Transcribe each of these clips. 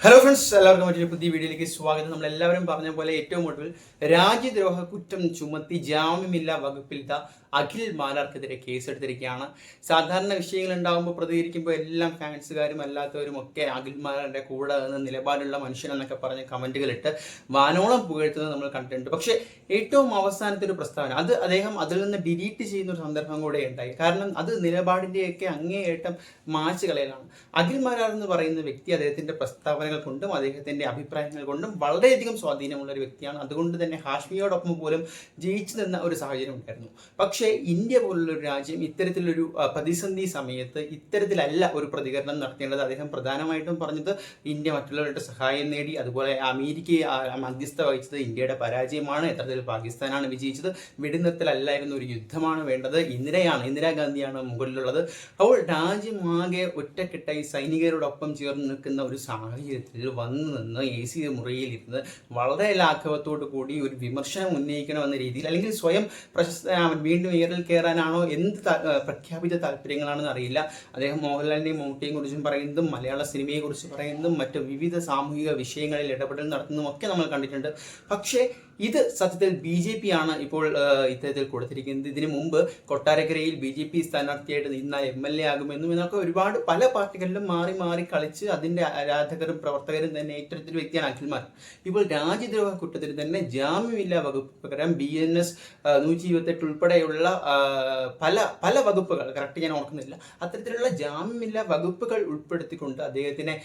Hello friends എല്ലാവർക്കും മറ്റൊരു പുതിയ വീഡിയോയിലേക്ക് സ്വാഗതം. നമ്മൾ എല്ലാവരും പറഞ്ഞ പോലെ ഏറ്റവും ഒടുവിൽ രാജ്യദ്രോഹ കുറ്റം ചുമത്തി ജാമ്യമില്ലാ വകുപ്പിൽ ദാ അഖിൽ മാലാർക്കെതിരെ കേസെടുത്തിരിക്കുകയാണ്. സാധാരണ വിഷയങ്ങൾ ഉണ്ടാകുമ്പോൾ പ്രതികരിക്കുമ്പോൾ എല്ലാം ഫാൻസുകാരും അല്ലാത്തവരും ഒക്കെ അഖിൽ മാലാറിന്റെ കൂടെ നിന്ന് നിലപാടുള്ള മനുഷ്യനെന്നൊക്കെ പറഞ്ഞ് കമന്റുകൾ ഇട്ട് വാനോളം പുകഴ്ത്തുന്നത് നമ്മൾ കണ്ടിട്ടുണ്ട്. പക്ഷേ ഏറ്റവും അവസാനത്തെ ഒരു പ്രസ്താവന അത് അദ്ദേഹം അതിൽ നിന്ന് ഡിലീറ്റ് ചെയ്യുന്ന ഒരു സന്ദർഭം കൂടെ ഉണ്ടായി. കാരണം അത് നിലപാടിന്റെയൊക്കെ അങ്ങേയറ്റം മാച്ച് കളയലാണ്. അഖിൽ മാലാർ എന്ന് പറയുന്ന വ്യക്തി അദ്ദേഹത്തിന്റെ പ്രസ്താവനകൾ കൊണ്ടും അദ്ദേഹത്തിന്റെ അഭിപ്രായങ്ങൾ കൊണ്ടും വളരെയധികം സ്വാധീനമുള്ള ഒരു വ്യക്തിയാണ്. അതുകൊണ്ട് തന്നെ ഹാഷ്മിയോടൊപ്പം പോലും ജയിച്ചു നിന്ന ഒരു സാഹചര്യം ഉണ്ടായിരുന്നു. പക്ഷേ ഇന്ത്യ പോലുള്ളൊരു രാജ്യം ഇത്തരത്തിലൊരു പ്രതിസന്ധി സമയത്ത് ഇത്തരത്തിലല്ല ഒരു പ്രതികരണം നടത്തേണ്ടത്. അദ്ദേഹം പ്രധാനമായിട്ടും പറഞ്ഞത് ഇന്ത്യ മറ്റുള്ളവരുടെ സഹായം നേടി അതുപോലെ അമേരിക്കയെ മധ്യസ്ഥ വഹിച്ചത് ഇന്ത്യയുടെ പരാജയമാണ് എത്രത്തിൽ പാകിസ്ഥാനാണ് വിജയിച്ചത്. വെടിനിർത്തലല്ലായിരുന്നു ഒരു യുദ്ധമാണ് വേണ്ടത്. ഇന്ദിരയാണ് ഇന്ദിരാഗാന്ധിയാണ് മുകളിലുള്ളത്. അപ്പോൾ രാജ്യമാകെ ഒറ്റക്കെട്ടായി സൈനികരോടൊപ്പം ചേർന്ന് നിൽക്കുന്ന ഒരു സാഹചര്യത്തിൽ വന്നു നിന്ന് എ സി മുറിയിലിരുന്ന് വളരെ ലാഘവത്തോടു കൂടി ഒരു വിമർശനം ഉന്നയിക്കണമെന്ന രീതിയിൽ അല്ലെങ്കിൽ സ്വയം പ്രശസ്ത വീണ്ടും എയറിൽ കയറാനാണോ? എന്ത് പ്രഖ്യാപിച്ച താല്പര്യങ്ങളാണെന്ന് അറിയില്ല. അദ്ദേഹം മോഹൻലാലിനെയും മമ്മൂട്ടിയെയും കുറിച്ചും പറയുന്നതും മലയാള സിനിമയെ കുറിച്ച് പറയുന്നതും മറ്റു വിവിധ സാമൂഹിക വിഷയങ്ങളിൽ ഇടപെടൽ നടത്തുന്നതും ഒക്കെ നമ്മൾ കണ്ടിട്ടുണ്ട്. പക്ഷേ ഇത് സത്യത്തിൽ ബി ജെ പി ആണ് ഇപ്പോൾ ഇത്തരത്തിൽ കൊടുത്തിരിക്കുന്നത്. ഇതിനു മുമ്പ് കൊട്ടാരക്കരയിൽ ബി ജെ പി സ്ഥാനാർത്ഥിയായിട്ട് നിന്ന എം എൽ എ ആകുമെന്നും എന്നൊക്കെ ഒരുപാട് പല പാർട്ടികളിലും മാറി മാറി കളിച്ച് അതിന്റെ ആരാധകരും പ്രവർത്തകരും തന്നെ ഏറ്റെടുത്തൊരു വ്യക്തിയാണ് അഖിൽമാർ ഇപ്പോൾ രാജ്യദ്രോഹ കുറ്റത്തിന് തന്നെ ജാമ്യമില്ലാ വകുപ്പ് പ്രകാരം ബി എൻ എസ് നൂറ്റി ഇരുപത്തെട്ട് ഉൾപ്പെടെയുള്ള പല പല വകുപ്പുകൾ കറക്റ്റ് ഞാൻ ഓർക്കുന്നില്ല അത്തരത്തിലുള്ള ജാമ്യമില്ലാ വകുപ്പുകൾ ഉൾപ്പെടുത്തിക്കൊണ്ട് അദ്ദേഹത്തിനെ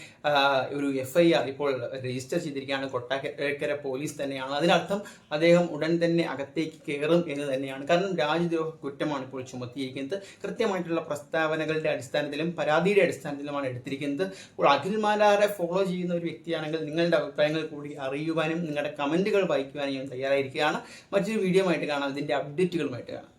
ഒരു എഫ് ഐ ആർ ഇപ്പോൾ രജിസ്റ്റർ ചെയ്തിരിക്കുകയാണ്. കൊട്ടാരക്കര പോലീസ് തന്നെയാണ്. അതിനർത്ഥം അദ്ദേഹം ഉടൻ തന്നെ അകത്തേക്ക് കയറും എന്ന് തന്നെയാണ്. കാരണം രാജ്യദ്രോഹ കുറ്റമാണ് ഇപ്പോൾ ചുമത്തിയിരിക്കുന്നത്. കൃത്യമായിട്ടുള്ള പ്രസ്താവനകളുടെ അടിസ്ഥാനത്തിലും പരാതിയുടെ അടിസ്ഥാനത്തിലുമാണ് എടുത്തിരിക്കുന്നത്. അപ്പോൾ അഖിൽ മാലാറെ ഫോളോ ചെയ്യുന്ന ഒരു വ്യക്തിയാണെങ്കിൽ നിങ്ങളുടെ അഭിപ്രായങ്ങൾ കൂടി അറിയുവാനും നിങ്ങളുടെ കമന്റുകൾ വായിക്കുവാനും ഞാൻ തയ്യാറായിരിക്കുകയാണ്. മറ്റൊരു വീഡിയോ ആയിട്ട് കാണാം. ഇതിന്റെ അപ്ഡേറ്റുകളുമായിട്ട് കാണാം.